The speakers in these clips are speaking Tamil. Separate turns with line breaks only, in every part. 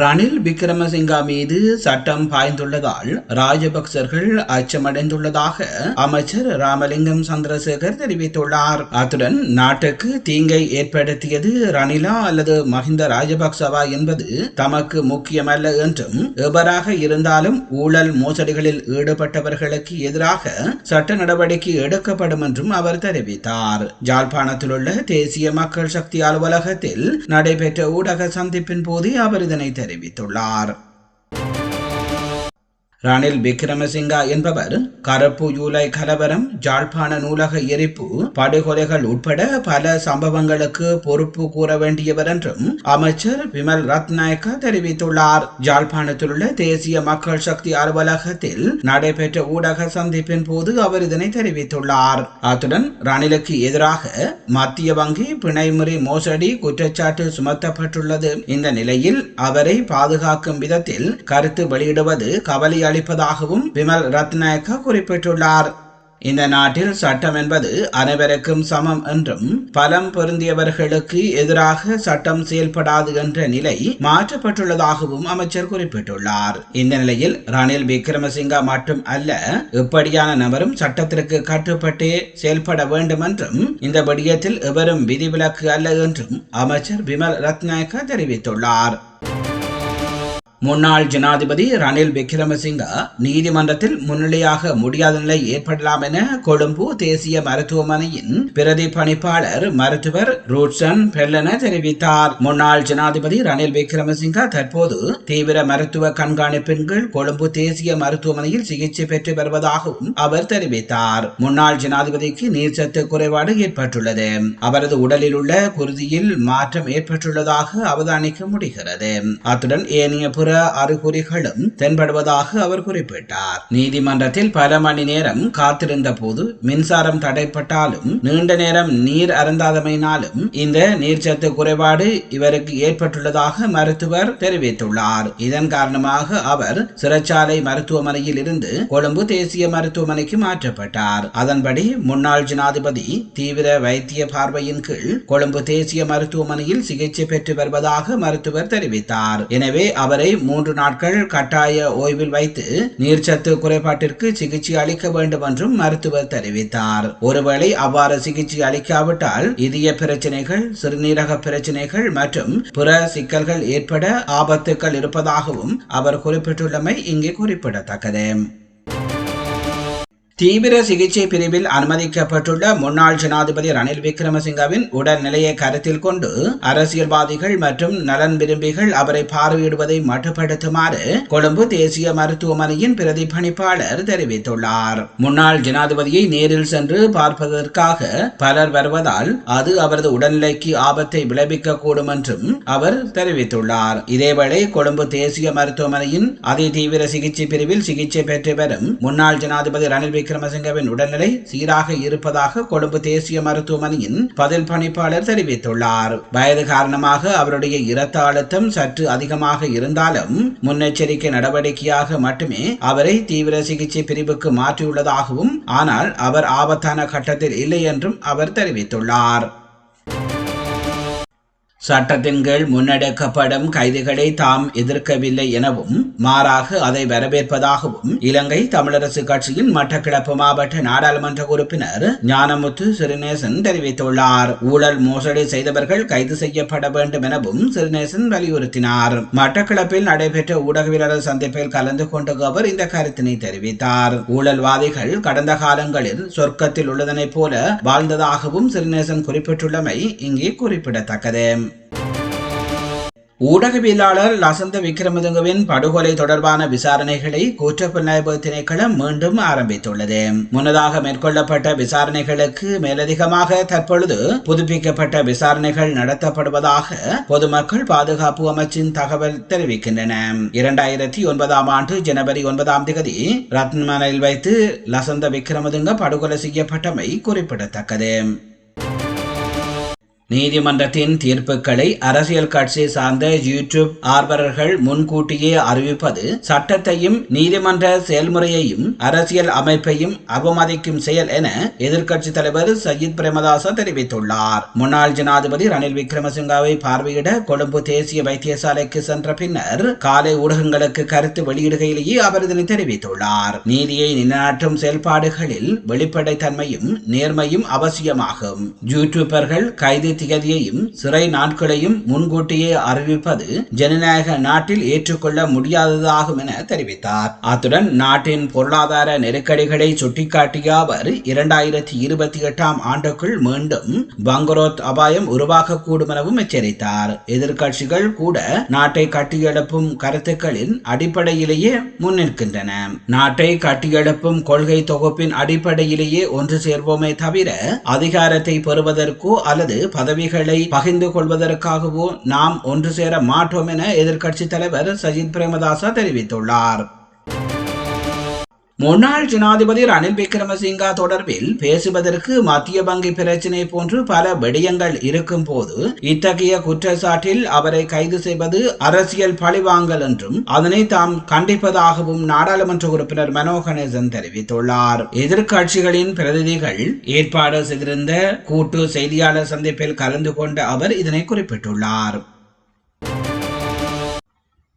ரணில் விக்ரமசிங்கா மீது சட்டம் பாய்ந்துள்ளதால் ராஜபக்சர்கள் அச்சமடைந்துள்ளதாக அமைச்சர் ராமலிங்கம் சந்திரசேகர் தெரிவித்துள்ளார் அத்துடன் நாட்டுக்கு தீங்கை ஏற்படுத்தியது ரணிலா அல்லது மஹிந்த ராஜபக்சவா என்பது தமக்கு முக்கியமல்ல என்றும் எவராக இருந்தாலும் ஊழல் மோசடிகளில் ஈடுபட்டவர்களுக்கு எதிராக சட்ட நடவடிக்கை எடுக்கப்படும் என்றும் அவர் தெரிவித்தார் ஜாழ்ப்பாணத்தில் உள்ள தேசிய மக்கள் சக்தி அலுவலகத்தில் நடைபெற்ற ஊடக சந்திப்பின் போது அவர் இதனை தெரிவித்துள்ளார் ரணில் விக்ரமசிங்கா என்பவர் கருப்பு ஜூலை கலவரம் ஜாழ்ப்பாண நூலக எரிப்பு படுகொலைகள் உட்பட பல சம்பவங்களுக்கு பொறுப்பு கூற வேண்டியவர் என்றும் அமைச்சர் விமல் ரத்நாயக்க தெரிவித்துள்ளார் ஜாழ்ப்பாணத்தில் உள்ள தேசிய மக்கள் சக்தி அலுவலகத்தில் நடைபெற்ற ஊடக சந்திப்பின் போது அவர் இதனை தெரிவித்துள்ளார் அத்துடன் ரணிலுக்கு எதிராக மத்திய வங்கி பிணைமுறை மோசடி குற்றச்சாட்டு சுமத்தப்பட்டுள்ளது இந்த நிலையில் அவரை பாதுகாக்கும் விதத்தில் கருத்து வெளியிடுவது கவலை அளிப்பதாகவும் விமல் ரத்நாயக்கா குறிப்பிட்டுள்ளார் இந்த நாட்டில் சட்டம் என்பது அனைவருக்கும் சமம் என்றும் பலம் பொருந்தியவர்களுக்கு எதிராக சட்டம் செயல்படாது என்ற நிலை மாற்றப்பட்டுள்ளதாகவும் அமைச்சர் குறிப்பிட்டுள்ளார் இந்த நிலையில் ரணில் விக்ரமசிங்க மட்டும் அல்ல இப்படியான நபரும் சட்டத்திற்கு கட்டுப்பட்டு செயல்பட வேண்டும் என்றும் இந்த விடயத்தில் எவரும் விதிவிலக்கு அல்ல என்றும் அமைச்சர் விமல் ரத்நாயக்க தெரிவித்துள்ளார் முன்னாள் ஜனாதிபதி ரணில் விக்ரமசிங்க நீதிமன்றத்தில் முன்னிலையாக முடியாத நிலை ஏற்படலாம் என கொழும்பு தேசிய மருத்துவமனையின் பிரதி பணிப்பாளர் மருத்துவர் ரூட்சன் பெல்லன தெரிவித்தார் முன்னாள் ஜனாதிபதி ரணில் விக்ரமசிங்க தற்போது தீவிர மருத்துவ கண்காணிப்பின் கீழ் கொழும்பு தேசிய மருத்துவமனையில் சிகிச்சை பெற்று வருவதாகவும் அவர் தெரிவித்தார் முன்னாள் ஜனாதிபதிக்கு நீர்ச்சத்து குறைபாடு ஏற்பட்டுள்ளது அவரது உடலில் உள்ள குருதியில் மாற்றம் ஏற்பட்டுள்ளதாக அவதானிக்க முடிகிறது அத்துடன் ஏனைய போன்ற அறிகுறிகளும் தென்படுவதாக அவர் குறிப்பிட்டார் நீதிமன்றத்தில் பல மணி நேரம் காத்திருந்த போது மின்சாரம் தடைப்பட்டாலும் நீண்ட நேரம் நீர் அருந்தாதமையினாலும் இந்த நீர்ச்சத்து குறைபாடு இவருக்கு ஏற்பட்டுள்ளதாக மருத்துவர் தெரிவித்துள்ளார் இதன் காரணமாக அவர் சிறைச்சாலை மருத்துவமனையில் இருந்து கொழும்பு தேசிய மருத்துவமனைக்கு மாற்றப்பட்டார் அதன்படி முன்னாள் ஜனாதிபதி தீவிர வைத்திய பார்வையின் கீழ் கொழும்பு தேசிய மருத்துவமனையில் சிகிச்சை பெற்று வருவதாக மருத்துவர் தெரிவித்தார் எனவே அவரை மூன்று நாட்கள் கட்டாய ஓய்வில் வைத்து நீர்ச்சத்து குறைபாட்டிற்கு சிகிச்சை அளிக்க வேண்டும் என்றும் மருத்துவர் தெரிவித்தார் ஒருவேளை அவ்வாறு சிகிச்சை அளிக்காவிட்டால் இதய பிரச்சனைகள் சிறுநீரக பிரச்சனைகள் மற்றும் பிற சிக்கல்கள் ஏற்பட ஆபத்துக்கள் இருப்பதாகவும் அவர் குறிப்பிட்டுள்ளமை இங்கே குறிப்பிடத்தக்கது தீவிர சிகிச்சை பிரிவில் அனுமதிக்கப்பட்டுள்ள முன்னாள் ஜனாதிபதி ரணில் விக்ரமசிங்கவின் உடல்நிலையை கருத்தில் கொண்டு அரசியல்வாதிகள் மற்றும் நலன் விரும்பிகள் அவரை பார்வையிடுவதை மட்டுப்படுத்துமாறு கொழும்பு தேசிய மருத்துவமனையின் பிரதிபணிப்பாளர் தெரிவித்துள்ளார் முன்னாள் ஜனாதிபதியை நேரில் சென்று பார்ப்பதற்காக பலர் வருவதால் அது அவரது உடல்நிலைக்கு ஆபத்தை விளைவிக்க கூடும் என்றும் அவர் தெரிவித்துள்ளார் இதேவேளை கொழும்பு தேசிய மருத்துவமனையின் அதிதீவிர சிகிச்சை பிரிவில் சிகிச்சை பெற்று வரும் முன்னாள் ஜனாதிபதி ரணில் விக்ரமசிங்கவின் உடல்நிலை சீராக இருப்பதாக கொழும்பு தேசிய மருத்துவமனையின் பதில் பணிப்பாளர் தெரிவித்துள்ளார் வயது காரணமாக அவருடைய இரத்த அழுத்தம் சற்று அதிகமாக இருந்தாலும் முன்னெச்சரிக்கை நடவடிக்கையாக மட்டுமே அவரை தீவிர சிகிச்சை பிரிவுக்கு மாற்றியுள்ளதாகவும் ஆனால் அவர் ஆபத்தான கட்டத்தில் இல்லை என்றும் அவர் தெரிவித்துள்ளார் சட்டத்தின் கீழ் முன்னெடுக்கப்படும் கைதிகளை தாம் எதிர்க்கவில்லை எனவும் மாறாக அதை வரவேற்பதாகவும் இலங்கை தமிழரசு கட்சியின் மட்டக்கிழப்பு மாவட்ட நாடாளுமன்ற உறுப்பினர் ஞானமுத்து சிறுநேசன் தெரிவித்துள்ளார் ஊழல் மோசடி செய்தவர்கள் கைது செய்யப்பட வேண்டும் எனவும் சிறுநேசன் வலியுறுத்தினார் மட்டக்கிழப்பில் நடைபெற்ற ஊடகவியலாளர் சந்திப்பில் கலந்து கொண்ட அவர் இந்த கருத்தினை தெரிவித்தார் ஊழல்வாதிகள் கடந்த காலங்களில் சொர்க்கத்தில் உள்ளதனைப் போல வாழ்ந்ததாகவும் சிறுநேசன் குறிப்பிட்டுள்ளமை இங்கே குறிப்பிடத்தக்கது ஊடகவியலாளர் லசந்த விக்ரமதுங்கவின் படுகொலை தொடர்பான விசாரணைகளை குற்றப்புலனாய்வு திணைக்களம் மீண்டும் ஆரம்பித்துள்ளது முன்னதாக மேற்கொள்ளப்பட்ட விசாரணைகளுக்கு மேலதிகமாக தற்பொழுது புதுப்பிக்கப்பட்ட விசாரணைகள் நடத்தப்படுவதாக பொதுமக்கள் பாதுகாப்பு அமைச்சின் தகவல் தெரிவிக்கின்றன இரண்டாயிரத்தி ஒன்பதாம் ஆண்டு ஜனவரி ஒன்பதாம் தேதி ரத்மலையில் வைத்து லசந்த விக்ரமதுங்க படுகொலை செய்யப்பட்டமை குறிப்பிடத்தக்கது நீதிமன்றத்தின் தீர்ப்புகளை அரசியல் கட்சி சார்ந்த யூடியூப் ஆர்வலர்கள் முன்கூட்டியே அறிவிப்பது சட்டத்தையும் நீதிமன்ற செயல்முறையையும் அரசியல் அமைப்பையும் அவமதிக்கும் செயல் என எதிர்க்கட்சித் தலைவர் சஜித் பிரேமதாச தெரிவித்துள்ளார் முன்னாள் ஜனாதிபதி ரணில் விக்ரமசிங்காவை பார்வையிட கொழும்பு தேசிய வைத்தியசாலைக்கு சென்ற பின்னர் காலை ஊடகங்களுக்கு கருத்து வெளியிடுகையிலேயே அவர் இதனை தெரிவித்துள்ளார் நீதியை நிலைநாட்டும் செயல்பாடுகளில் வெளிப்படைத்தன்மையும் நேர்மையும் அவசியமாகும் யூடியூபர்கள் கைது திகதியையும் சிறை நாட்களையும் முன்கூட்டியே அறிவிப்பது ஜனநாயக நாட்டில் ஏற்றுக்கொள்ள முடியாததாகும் என தெரிவித்தார் அத்துடன் நாட்டின் பொருளாதார நெருக்கடிகளை சுட்டிக்காட்டிய அவர் இரண்டாயிரத்தி இருபத்தி எட்டாம் ஆண்டுக்குள் மீண்டும் பங்கரோத் அபாயம் உருவாகக்கூடும் எனவும் எச்சரித்தார் எதிர்கட்சிகள் கூட நாட்டை கட்டியெழுப்பும் கருத்துக்களின் அடிப்படையிலேயே முன்னிற்கின்றன நாட்டை கட்டியெழுப்பும் கொள்கை தொகுப்பின் அடிப்படையிலேயே ஒன்று சேர்வோமே தவிர அதிகாரத்தை பெறுவதற்கோ அல்லது பதவிகளை பகிர்ந்து கொள்வதற்காகவோ நாம் ஒன்று சேர மாட்டோம் என எதிர்க்கட்சித் தலைவர் சஜித் பிரேமதாசா தெரிவித்துள்ளார் முன்னாள் ஜனாதிபதி ரணில் விக்ரமசிங்கா தொடர்பில் பேசுவதற்கு மத்திய வங்கி பிரச்சினை போன்று பல விடயங்கள் இருக்கும் போது இத்தகைய குற்றச்சாட்டில் அவரை கைது செய்வது அரசியல் பழிவாங்கல் என்றும் அதனை தாம் கண்டிப்பதாகவும் நாடாளுமன்ற உறுப்பினர் மனோகணேசன் தெரிவித்துள்ளார் எதிர்கட்சிகளின் பிரதிநிதிகள் ஏற்பாடு செய்திருந்த கூட்டு செய்தியாளர் சந்திப்பில் கலந்து கொண்ட அவர் இதனை குறிப்பிட்டுள்ளார்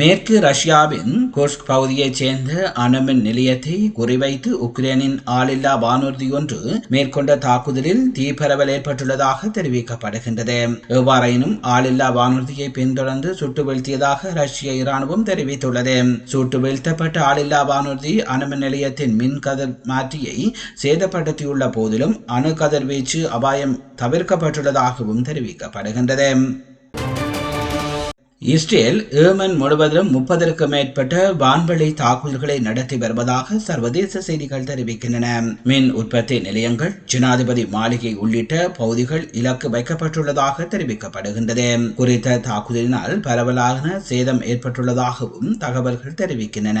மேற்கு ரஷ்யாவின் கோஷ்க் பகுதியைச் சேர்ந்த அணுமின் நிலையத்தை குறிவைத்து உக்ரைனின் ஆளில்லா வானூர்தி ஒன்று மேற்கொண்ட தாக்குதலில் தீப்பரவல் ஏற்பட்டுள்ளதாக தெரிவிக்கப்படுகின்றது எவ்வாறாயினும் ஆளில்லா வானூர்தியை பின்தொடர்ந்து சுட்டு வீழ்த்தியதாக ரஷ்ய இராணுவம் தெரிவித்துள்ளது சுட்டு வீழ்த்தப்பட்ட ஆளில்லா வானூர்தி அணுமின் நிலையத்தின் மின் கதிர் மாற்றியை சேதப்படுத்தியுள்ள போதிலும் அணு கதிர்வீச்சு அபாயம் தவிர்க்கப்பட்டுள்ளதாகவும் தெரிவிக்கப்படுகின்றது இஸ்ரேல் ஏமன் முழுவதிலும் முப்பதற்கும் மேற்பட்ட வான்வெளி தாக்குதல்களை நடத்தி வருவதாக சர்வதேச செய்திகள் தெரிவிக்கின்றன மின் உற்பத்தி நிலையங்கள் ஜனாதிபதி மாளிகை உள்ளிட்ட பகுதிகள் இலக்கு வைக்கப்பட்டுள்ளதாக தெரிவிக்கப்படுகின்றது குறித்த தாக்குதலினால் பரவலான சேதம் ஏற்பட்டுள்ளதாகவும் தகவல்கள் தெரிவிக்கின்றன